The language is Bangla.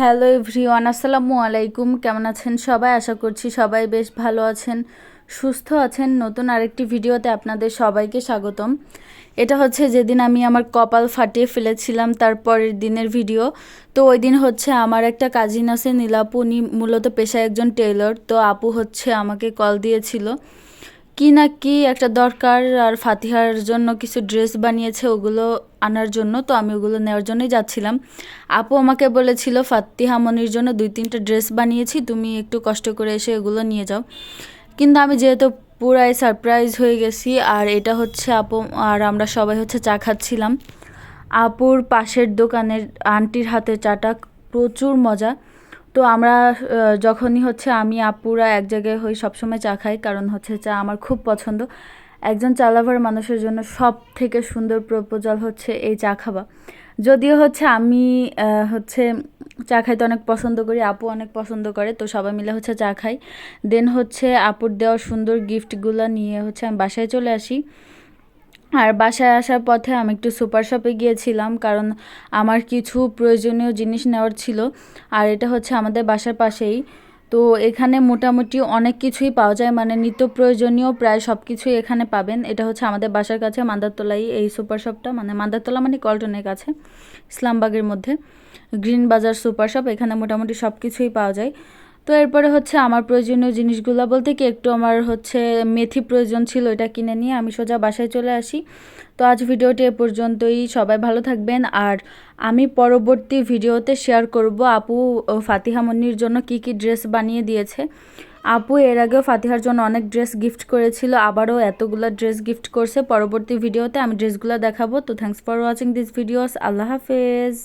হ্যালো এভরিওয়ান, আসসালামু আলাইকুম। কেমন আছেন সবাই? আশা করছি সবাই বেশ ভালো আছেন, সুস্থ আছেন। নতুন আরেকটি ভিডিওতে আপনাদের সবাইকে স্বাগতম। এটা হচ্ছে যেদিন আমি আমার কপাল ফাটিয়ে ফেলেছিলাম তার পরের দিনের ভিডিও। তো ওই দিন হচ্ছে আমার একটা কাজিন আছে, নীলাপু। উনি মূলত পেশায় একজন টেইলর। তো আপু হচ্ছে আমাকে কল দিয়েছিল। কি না কি একটা দরকার, আর ফাতিহার জন্য কিছু ড্রেস বানিয়েছে, ওগুলো আনার জন্য, তো আমি ওগুলো নেওয়ার জন্যই যাচ্ছিলাম। আপু আমাকে বলেছিল, ফাতিহা মনির জন্য দুই তিনটা ড্রেস বানিয়েছি, তুমি একটু কষ্ট করে এসে এগুলো নিয়ে যাও। কিন্তু আমি যেহেতু পুরাই সারপ্রাইজ হয়ে গেছি, আর এটা হচ্ছে আপু, আর আমরা সবাই হচ্ছে চা খাচ্ছিলাম। আপুর পাশের দোকানের আন্টির হাতে চাটা প্রচুর মজা। তো আমরা যখনই হচ্ছে আমি, আপুরা এক জায়গায় হই, সবসময় চা খাই, কারণ হচ্ছে চা আমার খুব পছন্দ। একজন চা লাভার মানুষের জন্য সব থেকে সুন্দর প্রপোজাল হচ্ছে এই চা খাওয়া। যদিও হচ্ছে আমি হচ্ছে চা খাইতে অনেক পছন্দ করি, আপু অনেক পছন্দ করে, তো সবাই মিলে হচ্ছে চা খাই। দেন হচ্ছে আপুর দেওয়া সুন্দর গিফটগুলো নিয়ে হচ্ছে আমি বাসায় চলে আসি। আর বাসায় আসার পথে আমি একটু সুপার শপে গিয়েছিলাম, কারণ আমার কিছু প্রয়োজনীয় জিনিস নেওয়ার ছিল, আর এটা হচ্ছে আমাদের বাসার পাশেই। তো এখানে মোটামুটি অনেক কিছুই পাওয়া যায় মানে নিত্য প্রয়োজনীয় প্রায় সব কিছুই এখানে পাবেন। এটা হচ্ছে আমাদের বাসার কাছে, মান্দারতলাই, এই সুপার শপটা মানে মান্দারতলা মানে কল্টনের কাছে, ইসলামবাগের মধ্যে। গ্রিন বাজার সুপার শপ, এখানে মোটামুটি সব কিছুই পাওয়া যায়। তো এরপরে হচ্ছে আমার প্রয়োজনীয় জিনিসগুলো বলতে কি, একটু আমার হচ্ছে মেথি প্রয়োজন ছিল এটা কিনে নিয়ে আমি সোজা বাসায় চলে আসি। তো আজ ভিডিওটি এ পর্যন্তই, সবাই ভালো থাকবেন। আর আমি পরবর্তী ভিডিওতে শেয়ার করব আপু ফাতিহা মন্নির জন্য কি কি ড্রেস বানিয়ে দিয়েছে। আপু এর আগেও ফাতিহার জন্য অনেক ড্রেস গিফট করেছিল, আবারও এতগুলো ড্রেস গিফট করছে। পরবর্তী ভিডিওতে আমি ড্রেসগুলো দেখাবো। তো thanks for watching this videos আল্লাহ হাফেজ।